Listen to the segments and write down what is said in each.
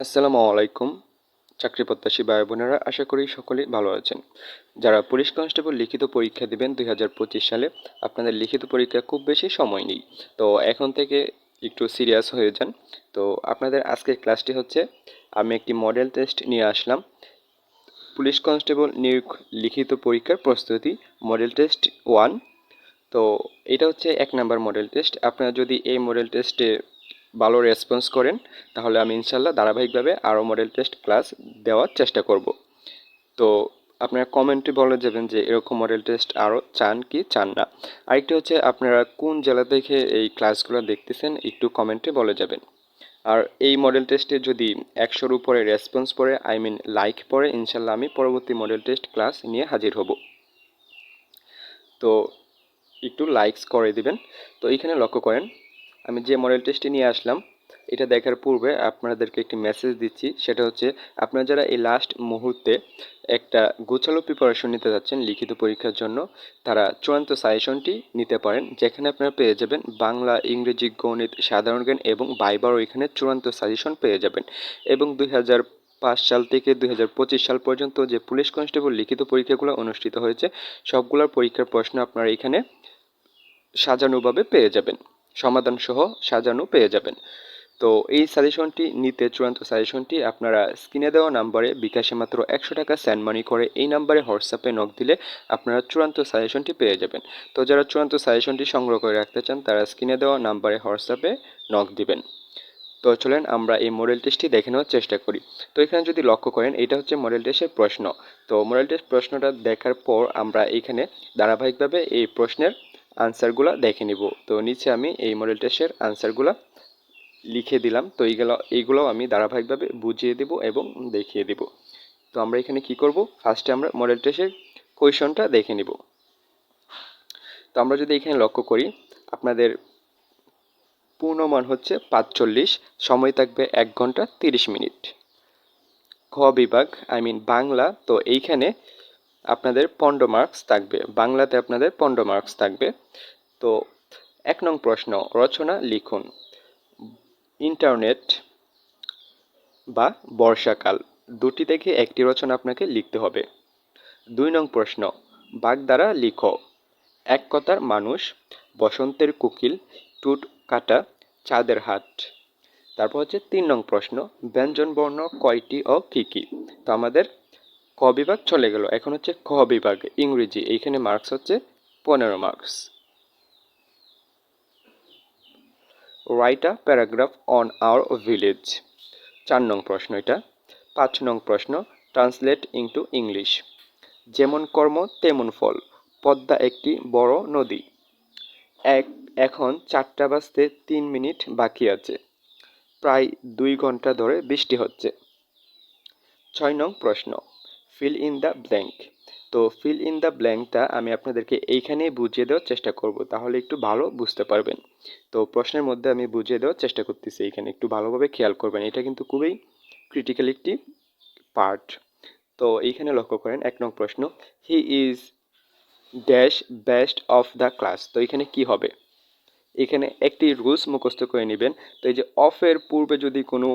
আসসালামু আলাইকুম, চাকরি প্রত্যাশী ভাই বোনেরা, আশা করি সকলেই ভালো আছেন। যারা পুলিশ কনস্টেবল লিখিত পরীক্ষা দিবেন দুই সালে, আপনাদের লিখিত পরীক্ষা খুব বেশি সময় নেই। তো এখন থেকে একটু সিরিয়াস হয়ে যান। তো আপনাদের আজকের ক্লাসটি হচ্ছে, আমি একটি মডেল টেস্ট নিয়ে আসলাম। পুলিশ কনস্টেবল নিয়োগ লিখিত পরীক্ষার প্রস্তুতি, মডেল টেস্ট ওয়ান। তো এটা হচ্ছে এক নাম্বার মডেল টেস্ট। আপনারা যদি এই মডেল টেস্টে ভালো রেসপন্স করেন, তাহলে আমি ইনশাল্লাহ ধারাবাহিকভাবে আরও মডেল টেস্ট ক্লাস দেওয়ার চেষ্টা করব। তো আপনারা কমেন্টে বলে যাবেন যে এরকম মডেল টেস্ট আরও চান কি চান না। আরেকটি হচ্ছে আপনারা কোন জেলা থেকে এই ক্লাসগুলো দেখতেছেন একটু কমেন্টে বলে যাবেন। আর এই মডেল টেস্টে যদি একশোর উপরে রেসপন্স পড়ে আই মিন লাইক পড়ে ইনশাল্লাহ আমি পরবর্তী মডেল টেস্ট ক্লাস নিয়ে হাজির হব। তো একটু লাইকস করে দিবেন। তো এখানে লক্ষ্য করেন আমি যে মডেল টেস্টটি নিয়ে আসলাম, এটা দেখার পূর্বে আপনাদেরকে একটি মেসেজ দিচ্ছি। সেটা হচ্ছে, আপনারা যারা এই লাস্ট মুহূর্তে একটা গোছালো প্রিপারেশন নিতে যাচ্ছেন লিখিত পরীক্ষার জন্য, তারা চূড়ান্ত সাজেশনটি নিতে পারেন, যেখানে আপনারা পেয়ে যাবেন বাংলা, ইংরেজি, গণিত, সাধারণ জ্ঞান এবং বাইবারও এখানে চূড়ান্ত সাজেশন পেয়ে যাবেন। এবং দুই পাঁচ সাল থেকে দু হাজার পঁচিশ সাল পর্যন্ত যে পুলিশ কনস্টেবল লিখিত পরীক্ষাগুলো অনুষ্ঠিত হয়েছে, সবগুলোর পরীক্ষার প্রশ্ন আপনারা এখানে সাজানোভাবে পেয়ে যাবেন। সমাধান সহ সাজানো পেয়ে যাবেন। তো এই সাজেশনটি নিতে চূড়ান্ত সাজেশনটি আপনারা স্ক্রিনে দেওয়া নাম্বারে বিকাশে মাত্র একশো টাকা স্যান্ড মানি করে এই নাম্বারে হোয়াটসঅ্যাপে নক দিলে আপনারা চূড়ান্ত সাজেশনটি পেয়ে যাবেন। তো যারা চূড়ান্ত সাজেশনটি সংগ্রহ করে রাখতে চান, তারা স্ক্রিনে দেওয়া নাম্বারে হোয়াটসঅ্যাপে নক দিবেন। তো চলেন আমরা এই মডেল টেস্টটি দেখে নেওয়ার চেষ্টা করি। তো এখানে যদি লক্ষ্য করেন, এটা হচ্ছে মডেল টেস্টের প্রশ্ন। তো মডেল টেস্ট প্রশ্নটা দেখার পর আমরা এখানে ধারাবাহিকভাবে এই প্রশ্নের আনসারগুলো দেখে নিব। তো নিচে আমি এই মডেল টেস্টের আনসারগুলো লিখে দিলাম। তো এইগুলো এইগুলো আমি ধারাবাহিকভাবে বুঝিয়ে দেব এবং দেখিয়ে দেব। তো আমরা এখানে কি করব? ফার্স্টে আমরা মডেল টেস্টের কোয়েশনটা দেখে নিব। তো আমরা যদি এখানে লক্ষ্য করি, আপনাদের পূর্ণমান হচ্ছে পাঁচচল্লিশ, সময় থাকবে এক ঘণ্টা তিরিশ মিনিট। খ বিভাগ আই মিন বাংলা, তো এইখানে আপনাদের পনেরো মার্কস থাকবে, বাংলাতে আপনাদের পনেরো মার্কস থাকবে। তো এক নং প্রশ্ন, রচনা লিখুন। ইন্টারনেট বা বর্ষাকাল, দুটি থেকে একটি রচনা আপনাকে লিখতে হবে। দুই নং প্রশ্ন বাগ দ্বারা লিখো। এক কথার মানুষ, বসন্তের কুকিল, টুট কাটা চাঁদের হাট। তারপর হচ্ছে তিন নং প্রশ্ন ব্যঞ্জন বর্ণ কয়টি ও কী কী? তো আমাদের ক বিভাগ চলে গেল। এখন হচ্ছে খ বিভাগ, ইংরেজি। এইখানে মার্কস হচ্ছে পনেরো marks write a paragraph on our village চার নং প্রশ্ন এটা। পাঁচ নং প্রশ্ন ট্রান্সলেট ইনটু ইংলিশ যেমন কর্ম, তেমন ফল। পদ্মা একটি বড় নদী। এক, এখন চারটা বাজতে তিন মিনিট বাকি আছে। প্রায় দুই ঘণ্টা ধরে বৃষ্টি হচ্ছে। ছয় নং প্রশ্ন ফিল ইন দ্য ব্ল্যাঙ্ক তো ফিল ইন দ্য ব্ল্যাঙ্কটা আমি আপনাদেরকে এইখানেই বুঝিয়ে দেওয়ার চেষ্টা করব, তাহলে একটু ভালো বুঝতে পারবেন। তো প্রশ্নের মধ্যে আমি বুঝিয়ে দেওয়ার চেষ্টা করতেছি, এখানে একটু ভালোভাবে খেয়াল করবেন, এটা কিন্তু খুবই ক্রিটিক্যাল একটি পার্ট তো এইখানে লক্ষ্য করেন, এক নং প্রশ্ন he is dash best of the class তো এখানে কি হবে? এখানে একটি রুলস মুখস্থ করে নেবেন। তো এই যে অফের পূর্বে যদি কোনো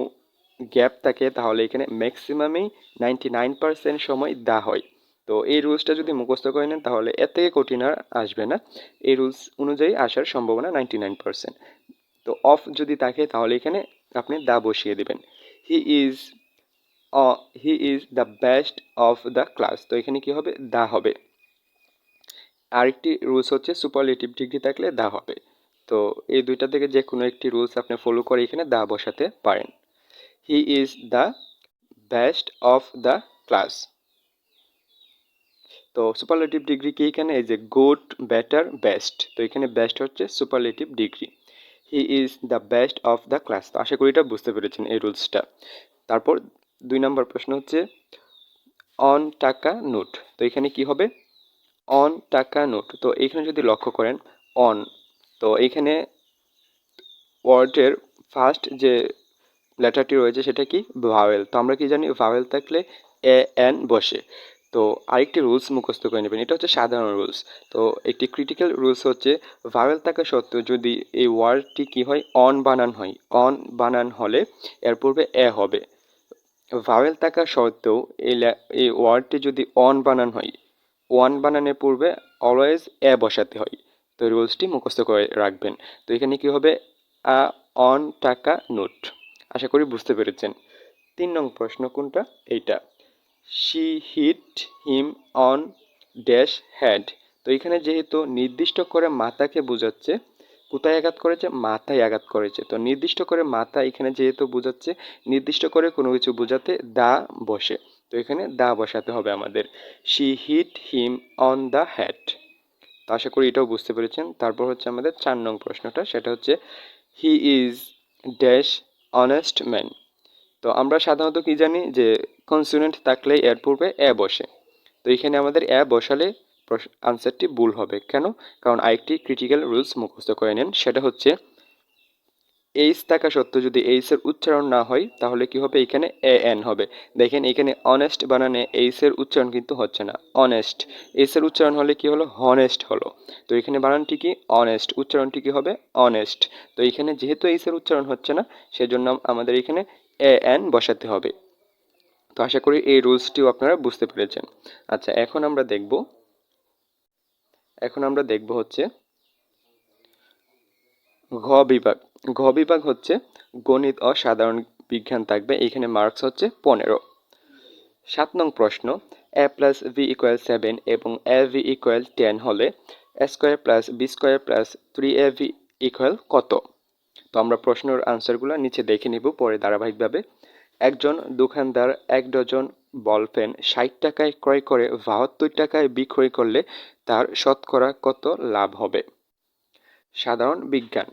গ্যাপ থাকে, তাহলে এখানে ম্যাক্সিমামই নাইনটি নাইন পার্সেন্ট সময় দা হয়। তো এই রুলসটা যদি মুখস্থ করে নেন, তাহলে এর থেকে কঠিন আর আসবে না। এই রুলস অনুযায়ী আসার সম্ভাবনা নাইনটি নাইন পার্সেন্ট তো অফ যদি থাকে, তাহলে এখানে আপনি দা বসিয়ে দেবেন। He is he is the best of the class তো এখানে কি হবে? দা হবে। আরেকটি রুলস হচ্ছে সুপারলেটিভ ডিগ্রি থাকলে দা হবে। তো এই দুইটা থেকে যে কোনো একটি রুলস আপনি ফলো করে এখানে দা বসাতে পারেন। He is the best of the class তো সুপারলেটিভ ডিগ্রি কি এখানে? এই যে গুড বেটার বেস্ট তো এখানে বেস্ট হচ্ছে superlative degree he is the best of the class তো আশা করি এটা বুঝতে পেরেছেন এই রুলসটা তারপর দুই নম্বর প্রশ্ন হচ্ছে অন টাকা নোট। তো এখানে কি হবে? অন টাকা নোট। তো এখানে যদি লক্ষ্য করেন অন তো এখানে ওয়ার্ডের ফার্স্ট যে লেটারটি রয়েছে সেটা কি? ভাওয়েল। তো আমরা কি জানি, ভাওয়েল থাকলে এ, এন বসে। তো আরেকটি রুলস মুখস্থ করে নেবেন, এটা হচ্ছে সাধারণ রুলস। তো একটি ক্রিটিক্যাল রুলস হচ্ছে, ভাওয়েল থাকা সত্ত্বেও যদি এই ওয়ার্ডটি কি হয়, অন বানান হয়। অন বানান হলে এর পূর্বে এ হবে। ভাওয়েল থাকা সত্ত্বেও এই এই ওয়ার্ডটি যদি অন বানান হয়, ওয়ান বানানের পূর্বে অলওয়েজ এ বসাতে হয়। তো রুলসটি মুখস্থ করে রাখবেন। তো এখানে কি হবে? অন টাকা নোট। আশা করি বুঝতে পেরেছেন। তিন নং প্রশ্ন কোনটা? এইটা। She hit him on dash head তো এখানে যেহেতু নির্দিষ্ট করে মাথাকে বোঝাচ্ছে, কোথায় আঘাত করেছে? মাথায় আঘাত করেছে। তো নির্দিষ্ট করে মাথা এখানে যেহেতু বোঝাচ্ছে, নির্দিষ্ট করে কোনো কিছু বোঝাতে দা বসে। তো এখানে দা বসাতে হবে আমাদের। She hit him on the head তো আশা করি এটাও বুঝতে পেরেছেন। তারপর হচ্ছে আমাদের চার নং প্রশ্নটা। সেটা হচ্ছে he is dash honest man তো আমরা সাধারণত কি জানি যে কনসিউনেন্ট থাকলে এর পূর্বে এ বসে। তো এখানে আমাদের এ বসালে আনসারটি ভুল হবে। কেন? কারণ আরেকটি ক্রিটিক্যাল রুলস মুখস্থ করে নেন। সেটা হচ্ছে এইচ থাকা সত্ত্বেও যদি এইচ এর উচ্চারণ না হয়, তাহলে কি হবে? এখানে এ এন হবে। দেখেন, এখানে অনেস্ট বানানে এইচ এর উচ্চারণ কিন্তু হচ্ছে না। অনেস্ট এইচ এর উচ্চারণ হলে কি হলো? হনেস্ট হলো। তো এখানে বানানটি কি? অনেস্ট উচ্চারণটি কি হবে? অনেস্ট তো এখানে যেহেতু এইচ এর উচ্চারণ হচ্ছে না, সেজন্য আমাদের এখানে এ এন বসাতে হবে। তো আশা করি এই রুলসটিও আপনারা বুঝতে পেরেছেন। আচ্ছা এখন আমরা দেখব। এখন আমরা দেখব হচ্ছে ঘ বিভাগ। ঘ বিভাগ হচ্ছে গণিত ও সাধারণ বিজ্ঞান থাকবে, এখানে মার্কস হচ্ছে পনেরো। সাত নং প্রশ্ন A plus B equal seven এবং এ ভি ইকুয়াল টেন হলে A square plus B square plus three A B equal কত? তো আমরা প্রশ্নের আনসারগুলো নিচে দেখে নিব পরে ধারাবাহিকভাবে। একজন দোকানদার এক ডজন বল পেন ষাট টাকায় ক্রয় করে বাহাত্তর টাকায় বিক্রয় করলে তার শতকরা কত লাভ হবে? সাধারণ বিজ্ঞান।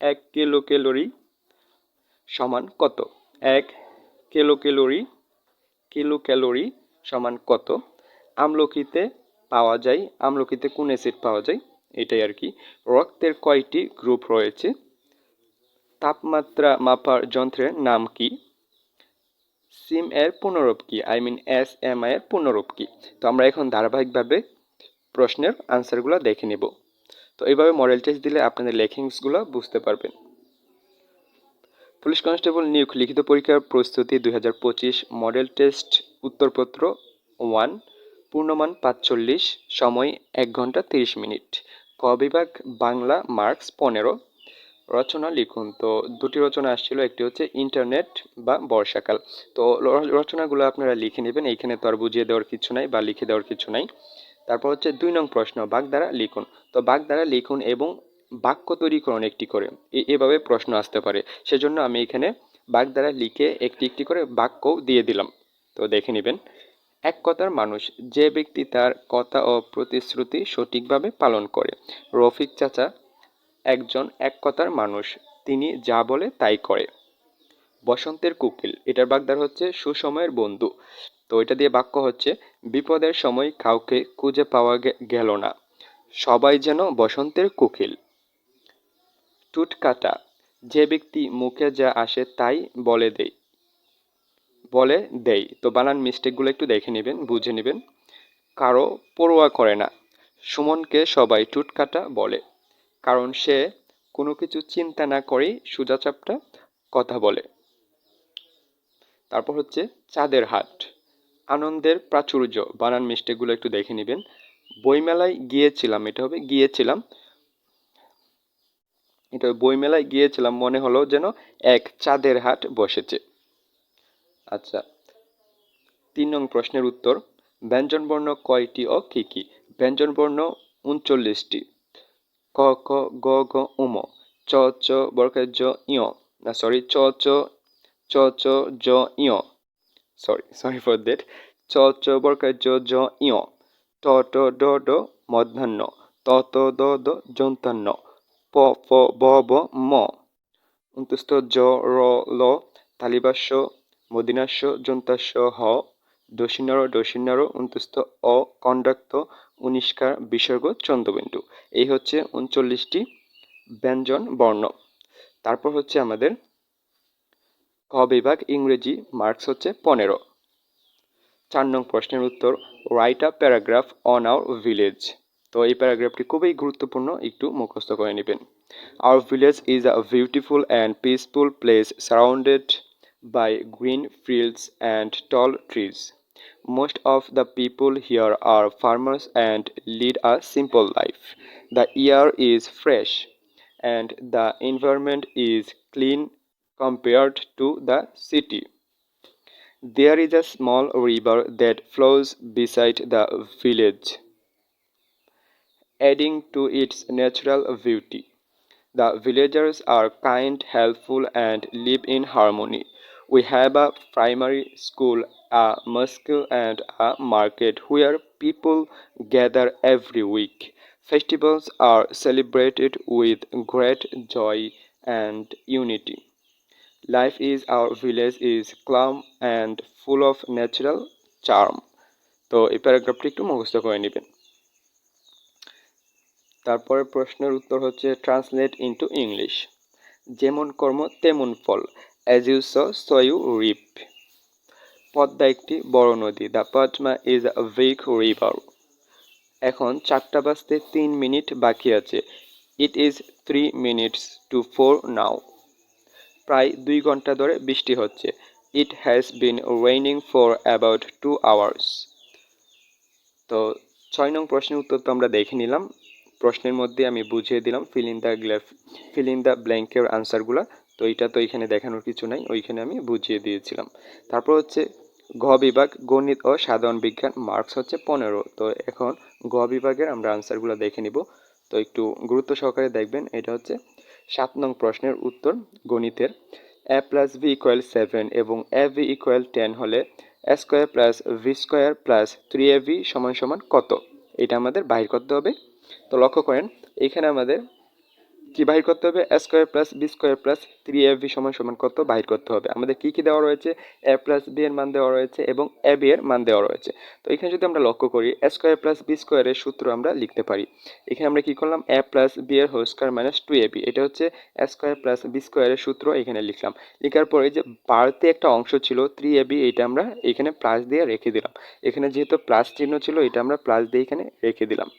এক কিলো ক্যালোরি সমান কত? এক কিলো ক্যালোরি কিলো ক্যালোরি সমান কত? আমলকিতে পাওয়া যায় আমলকিতে কোন অ্যাসিড পাওয়া যায়? এটাই আর কি। রক্তের কয়টি গ্রুপ রয়েছে? তাপমাত্রা মাপার যন্ত্রের নাম কি? সিম এর পুনরূপ কি? I mean S M I এর পুনরূপ কি? তো আমরা এখন ধারাবাহিকভাবে প্রশ্নের আনসারগুলো দেখে নেব। তো এইভাবে মডেল টেস্ট দিলে আপনাদের লেখিংসগুলো বুঝতে পারবেন। পুলিশ কনস্টেবল নিয়োগ, লিখিত পরীক্ষার প্রস্তুতি দু হাজার পঁচিশ মডেল টেস্ট উত্তরপত্র ওয়ান পূর্ণমান পাঁচচল্লিশ, সময় এক ঘণ্টা তিরিশ মিনিট। ক বিভাগ, বাংলা মার্কস পনেরো। রচনা লিখুন, তো দুটি রচনা আসছিল, একটি হচ্ছে ইন্টারনেট বা বর্ষাকাল। তো রচনাগুলো আপনারা লিখে নেবেন, এইখানে তো আর বুঝিয়ে দেওয়ার কিছু নাই বা লিখে দেওয়ার কিছু নাই। তারপর হচ্ছে দুই নং প্রশ্ন, বাক দ্বারা লিখুন। তো বাক দ্বারা লিখুন এবং বাক্য তৈরি করুন একটি করে। এভাবে প্রশ্ন আসতে পারে। সেজন্য আমি এখানে বাক দ্বারা লিখে একটি একটি করে বাক্য দিয়ে দিলাম। তো দেখে নেবেন। এক কথার মানুষ যে ব্যক্তি তার কথা ও প্রতিশ্রুতি সঠিকভাবে পালন করে। রফিক চাচা, একজন এক কথার মানুষ, তিনি যা বলে তাই করে। বসন্তের কুকিল, এটার বাগদার হচ্ছে সুসময়ের বন্ধু। তো এটা দিয়ে বাক্য হচ্ছে, বিপদের সময় কাউকে খুঁজে পাওয়া গেল না। সবাই যেন বসন্তের কোকিল। টুটকাটা, যে ব্যক্তি মুখে যা আসে তাই বলে দেয় বলে দেয় তো বানান মিস্টেকগুলো একটু দেখে নেবেন, বুঝে নেবেন। কারও পরোয়া করে না। সুমনকে সবাই টুটকাটা বলে। কারণ সে কোনো কিছু চিন্তা না করেই সোজাচাপটা কথা বলে। তারপর হচ্ছে চাঁদের হাট। আনন্দের প্রাচুর্য। বানান মিস্টেকগুলো একটু দেখে নেবেন। বইমেলায় গিয়েছিলাম, এটা হবে গিয়েছিলাম। এটা বইমেলায় গিয়েছিলাম, মনে হলো যেন এক চাঁদের হাট বসেছে। আচ্ছা তিন নং প্রশ্নের উত্তর। ব্যঞ্জনবর্ণ কয়টি ও কি কি? ব্যঞ্জনবর্ণ উনচল্লিশটি। ক ক গ গ উম চ চ, বর্গের জ ইয় না সরি চ চ চ চ, জ ইয় সরি সরি ফর দ্যাট চ চ বর্গের জ জ ইয় ট ট ড ড মধ্যাহ্ন ত ত দ দ যন্তান্ন প ফ ব ব ম অন্তুস্থ জ র ল তালিবাস্য মদিনাস্য যন্তাস্য হ দশিনার দশিনার অন্তুস্থ অ কন্ডাক্ত উনিষ্কার বিসর্গ চন্দ্রবিন্দু এই হচ্ছে উনচল্লিশটি ব্যঞ্জন বর্ণ তারপর হচ্ছে আমাদের ক বিভাগ, ইংরেজি, মার্কস হচ্ছে পনেরো। চার নং প্রশ্নের উত্তর write a paragraph on our village তো এই প্যারাগ্রাফটি খুবই গুরুত্বপূর্ণ, একটু মুখস্থ করে নেবেন। Our village is a beautiful and peaceful place surrounded by green fields and tall trees Most of the people here are farmers and lead a simple life. The air is fresh and the environment is clean compared to the city. There is a small river that flows beside the village, adding to its natural beauty. The villagers are kind, helpful, and live in harmony. We have a primary school, a mosque, and a market where people gather every week. Festivals are celebrated with great joy and unity. Life is our village is calm and full of natural charm. তো এই প্যারাগ্রাফটি একটু মুখস্থ করে নেবেন। তারপরে প্রশ্নের উত্তর হচ্ছে ট্রান্সলেট ইনটু ইংলিশ যেমন কর্ম, তেমন ফল। As you sow you reap Padma একটি বড় নদী। The Padma is a big river এখন চারটা বাজতে তিন মিনিট বাকি আছে। It is three minutes to four now প্রায় দুই ঘণ্টা ধরে বৃষ্টি হচ্ছে। It has been raining for about two hours তো ছয় নং প্রশ্নের উত্তর তো আমরা দেখে নিলাম। প্রশ্নের মধ্যে আমি বুঝিয়ে দিলাম ফিল দ্য গ্ল্যাফ ফিল দ্য ব্ল্যাঙ্কের আনসারগুলো তো এটা তো এখানে দেখানোর কিছু নাই, ওইখানে আমি বুঝিয়ে দিয়েছিলাম। তারপর হচ্ছে ঘ বিভাগ, গণিত ও সাধারণ বিজ্ঞান মার্কস হচ্ছে পনেরো। তো এখন গ বিভাগের আমরা আনসারগুলো দেখে নিব। তো একটু গুরুত্ব সহকারে দেখবেন, এটা হচ্ছে সাত নং প্রশ্নের উত্তর গণিতের। A plus B equal seven এবং এ ভি ইকুয়াল টেন হলে A square plus B square plus three A B সমান সমান কত? এটা আমাদের বাহির করতে হবে। তো লক্ষ্য করেন, এখানে আমাদের কি বাহির করতে হবে? A square plus B square plus three A B সমান সমান কত বাহির করতে হবে? আমাদের কি কি দেওয়া রয়েছে? এ প্লাস বি এর মান দেওয়া রয়েছে এবং এ বি এর মান দেওয়া রয়েছে। তো এখানে যদি আমরা লক্ষ্য করি এ স্কোয়ার প্লাস বি স্কোয়ারের সূত্র আমরা লিখতে পারি। এখানে আমরা কি করলাম? এ প্লাস বি এর whole square minus two A B এটা হচ্ছে এ স্কোয়ার প্লাস বি স্কোয়ারের সূত্র এখানে লিখলাম। লেখার পরে যে বাড়তে একটা অংশ ছিল থ্রি এ বি এটা আমরা এখানে প্লাস দিয়ে রেখে দিলাম। এখানে যেহেতু প্লাস চিহ্ন ছিল, এটা আমরা প্লাস দিয়ে এখানে রেখে দিলাম।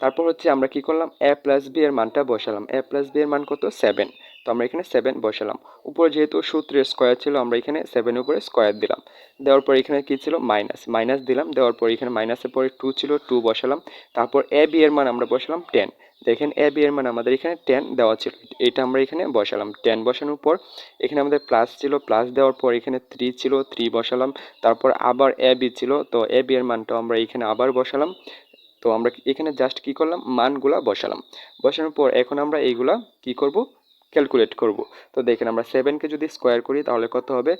তারপর হচ্ছে আমরা কি করলাম? এ প্লাস বি এর মানটা বসালাম। এ প্লাস বি এর মান কত? সেভেন তো আমরা এখানে সেভেন বসালাম। উপরে যেহেতু সূত্রের স্কোয়ার ছিল, আমরা এখানে সেভেনের উপরে স্কোয়ার দিলাম। দেওয়ার পর এখানে কি ছিল? মাইনাস মাইনাস দিলাম। দেওয়ার পর এখানে মাইনাসের পরে টু ছিল টু বসালাম। তারপর এ বি এর মান আমরা বসালাম টেন দেখেন এ বি এর মান আমাদের এখানে টেন দেওয়া ছিল। এটা আমরা এখানে বসালাম। টেন বসানোর পর এখানে আমাদের প্লাস ছিল। প্লাস দেওয়ার পর এখানে থ্রি ছিল থ্রি বসালাম। তারপর আবার এ বি ছিল। তো এ বি এর মানটা আমরা এখানে আবার বসালাম। তো আমরা এখানে জাস্ট কি করলাম? মানগুলা বসালাম। বসানোর পর এখন আমরা এইগুলা কি করব? ক্যালকুলেট করব। তো দেখেন আমরা সেভেনকে যদি স্কোয়ার করি তাহলে কত হবে?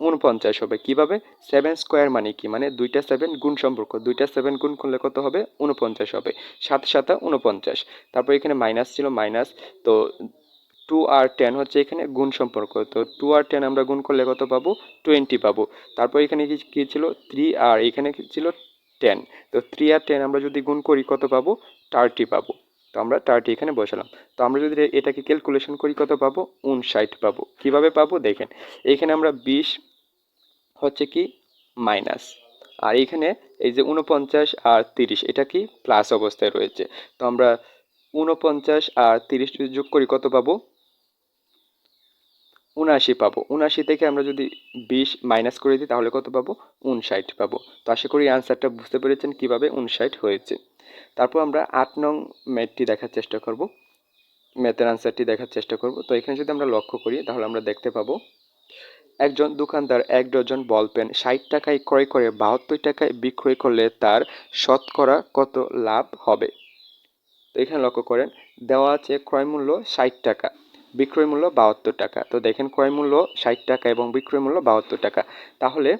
উনপঞ্চাশ হবে। কীভাবে? সেভেন স্কোয়ার মানে কি? মানে দুইটা সেভেন গুণ সম্পর্ক। দুইটা সেভেন গুণ করলে কত হবে? উনপঞ্চাশ হবে। সাত সাতা উনপঞ্চাশ। তারপর এখানে মাইনাস ছিল মাইনাস তো টু আর টেন হচ্ছে এখানে গুণ সম্পর্ক। তো টু আর টেন আমরা গুণ করলে কত পাবো? টোয়েন্টি পাবো। তারপর এখানে কি ছিল? থ্রি আর এখানে কি ছিল? টেন তো থ্রি আর টেন আমরা যদি গুণ করি, কত পাবো? থার্টি পাবো। তো আমরা থার্টি এখানে বসালাম। তো আমরা যদি এটাকে ক্যালকুলেশন করি, কত পাবো? উনষাট পাবো। কীভাবে পাবো? দেখেন, এখানে আমরা বিশ হচ্ছে কি? মাইনাস আর এখানে এই যে উনপঞ্চাশ আর তিরিশ, এটা কি? প্লাস অবস্থায় রয়েছে। তো আমরা উনপঞ্চাশ আর তিরিশ যোগ করি, কত পাবো? উনআশি পাবো। উনআশি থেকে আমরা যদি বিশ মাইনাস করে দিই, তাহলে কত পাবো? উনষাট পাবো। তো আশা করি আনসারটা বুঝতে পেরেছেন কীভাবে উনষাট হয়েছে। তারপর আমরা আট নং ম্যাথটি দেখার চেষ্টা করব। ম্যাথের আনসারটি দেখার চেষ্টা করব। তো এখানে যদি আমরা লক্ষ্য করি, তাহলে আমরা দেখতে পাবো, একজন দোকানদার এক ডজন বল পেন ষাট টাকায় ক্রয় করে বাহাত্তর টাকায় বিক্রয় করলে তার শতকরা কত লাভ হবে? তো এখানে লক্ষ্য করেন, দেওয়া আছে ক্রয় মূল্য ষাট টাকা। বিক্রয় মূল্য বাহাত্তর টাকা। তো দেখেন ক্রয় মূল্য ষাট টাকা এবং বিক্রয় মূল্য বাহাত্তর টাকা। তাহলে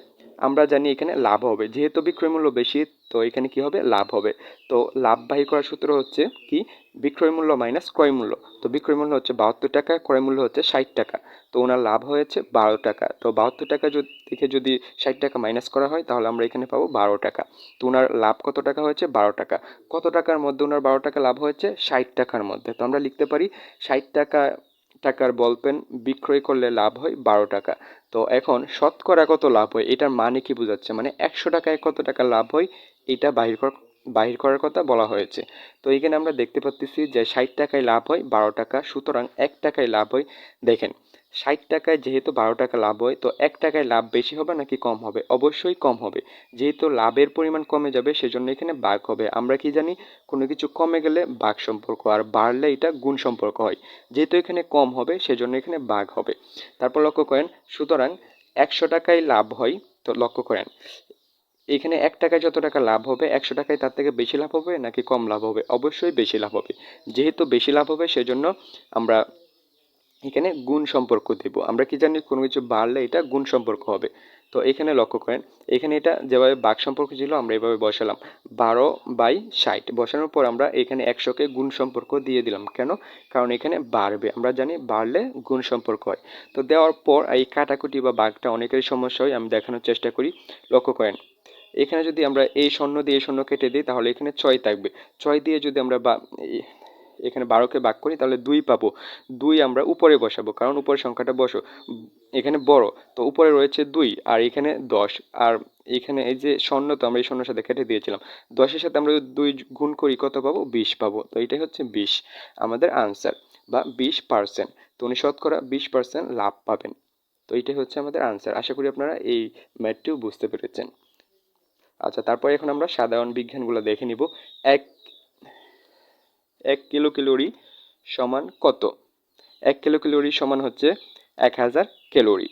আমরা জানি এখানে লাভ হবে। যেহেতু বিক্রয় মূল্য বেশি, তো এখানে কি হবে? লাভ হবে। তো লাভ বাহি করার সূত্র হচ্ছে কি? বিক্রয় মূল্য মাইনাস ক্রয় মূল্য। তো বিক্রয় মূল্য হচ্ছে বাহাত্তর টাকা, ক্রয় মূল্য হচ্ছে ষাট টাকা। তো ওনার লাভ হয়েছে বারো টাকা। তো বাহাত্তর টাকা থেকে যদি ষাট টাকা মাইনাস করা হয়, তাহলে আমরা এখানে পাবো বারো টাকা। তো ওনার লাভ কত টাকা হয়েছে? বারো টাকা। কত টাকার মধ্যে ওনার বারো টাকা লাভ হয়েছে? ষাট টাকার মধ্যে। তো আমরা লিখতে পারি ষাট টাকা টাকার বল পেন বিক্রয় করলে লাভ হয় বারো টাকা। তো এখন শতকরা কত লাভ হয়? এটার মানে কি বোঝাচ্ছে? মানে একশো টাকায় কত টাকা লাভ হয়? এটা বাহির কর, বাহির করার কথা বলা হয়েছে। তো এখানে আমরা দেখতে পাচ্ছি যে ষাট টাকায় লাভ হয়, বারো টাকা, সুতরাং এক টাকায় লাভ হয়। দেখেন ষাট টাকায় যেহেতু বারো টাকা লাভ হয়, তো এক টাকায় লাভ বেশি হবে নাকি কম হবে? অবশ্যই কম হবে। যেহেতু লাভের পরিমাণ কমে যাবে, সেজন্য এখানে বাঘ হবে। আমরা কি জানি, কোনো কিছু কমে গেলে বাঘ সম্পর্ক, আর বাড়লে এটা গুণ সম্পর্ক হয়। যেহেতু এখানে কম হবে, সেজন্য এখানে বাঘ হবে। তারপর লক্ষ্য করেন, সুতরাং একশো টাকায় লাভ হয়, তো লক্ষ্য করেন, এখানে এক টাকায় যত টাকা লাভ হবে, একশো টাকায় তার থেকে বেশি লাভ হবে নাকি কম লাভ হবে? অবশ্যই বেশি লাভ হবে। যেহেতু বেশি লাভ হবে, সেজন্য আমরা এখানে গুণ সম্পর্ক দেব। আমরা কি জানি কোনো কিছু বাড়লে এটা গুণ সম্পর্ক হবে। তো এখানে লক্ষ্য করেন, এখানে এটা যেভাবে বাঘ সম্পর্ক ছিল আমরা এভাবে বসালাম। বারো বাই ষাট, বসানোর পর আমরা এখানে একশোকে গুণ সম্পর্ক দিয়ে দিলাম। কেন? কারণ এখানে বাড়বে। আমরা জানি বাড়লে গুণ সম্পর্ক হয়। তো দেওয়ার পর এই কাটাকুটি বা বাঘটা অনেকেরই সমস্যা হয়, আমি দেখানোর চেষ্টা করি। লক্ষ্য করেন, এখানে যদি আমরা এই শূন্য দিয়ে শূন্য কেটে দিই, তাহলে এখানে ছয় থাকবে। ছয় দিয়ে যদি আমরা বা এখানে বারোকে ভাগ করি, তাহলে দুই পাবো। দুই আমরা উপরে বসাবো, কারণ উপরের সংখ্যাটা বসো। এখানে বড়, তো উপরে রয়েছে দুই, আর এখানে দশ। আর এখানে এই যে স্বর্ণ তো আমরা এই শূন্যর সাথে কেটে দিয়েছিলাম। দশের সাথে আমরা দুই গুণ করি, কত পাবো? বিশ পাবো। তো এটাই হচ্ছে বিশ। আমাদের আনসার, বা বিশ পার্সেন্ট। তো উনি শতকরা বিশ পার্সেন্ট লাভ পাবেন। তো এটাই হচ্ছে আমাদের আনসার। আশা করি আপনারা এই ম্যাথটিও বুঝতে পেরেছেন। আচ্ছা তারপরে এখন আমরা সাধারণ বিজ্ঞানগুলো দেখে নিব। এক এক কিলো ক্যালোরি সমান কত? এক কিলো ক্যালোরি সমান হচ্ছে এক হাজার ক্যালোরি।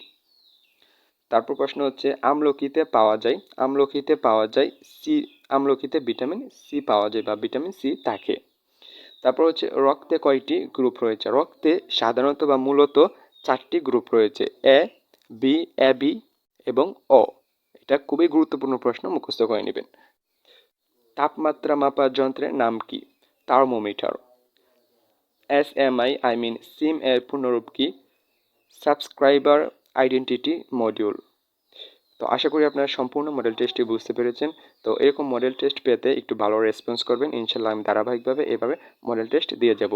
তারপর প্রশ্ন হচ্ছে আমলকিতে পাওয়া যায় আমলকিতে পাওয়া যায় সি আমলকিতে ভিটামিন সি পাওয়া যায় বা ভিটামিন সি থাকে। তারপর হচ্ছে, রক্তে কয়টি গ্রুপ রয়েছে? রক্তে সাধারণত বা মূলত চারটি গ্রুপ রয়েছে এ বি এ বি এবং অ এটা খুবই গুরুত্বপূর্ণ প্রশ্ন, মুখস্থ করে নেবেন। তাপমাত্রা মাপার যন্ত্রের নাম কি? Thermometer S M I I mean SIM এর পূর্ণরূপ কি সাবস্ক্রাইবার আইডেন্টিটি মডিউল তো আশা করি আপনারা সম্পূর্ণ মডেল টেস্টটি বুঝতে পেরেছেন। তো এরকম মডেল টেস্ট পেতে একটু ভালো রেসপন্স করবেন। ইনশাল্লাহ আমি ধারাবাহিকভাবে এভাবে মডেল টেস্ট দিয়ে যাব।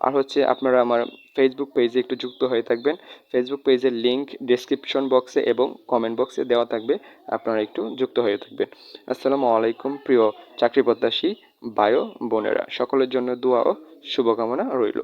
আর হচ্ছে আপনারা আমার ফেসবুক পেজে একটু যুক্ত হয়ে থাকবেন। ফেসবুক পেজের লিঙ্ক ডিসক্রিপশন বক্সে এবং কমেন্ট বক্সে দেওয়া থাকবে। আপনারা একটু যুক্ত হয়ে থাকবেন। আসসালামু আলাইকুম, প্রিয় চাকরি প্রত্যাশী বায়ো বোনেরা। সকলের জন্য দোয়া ও শুভকামনা রইল।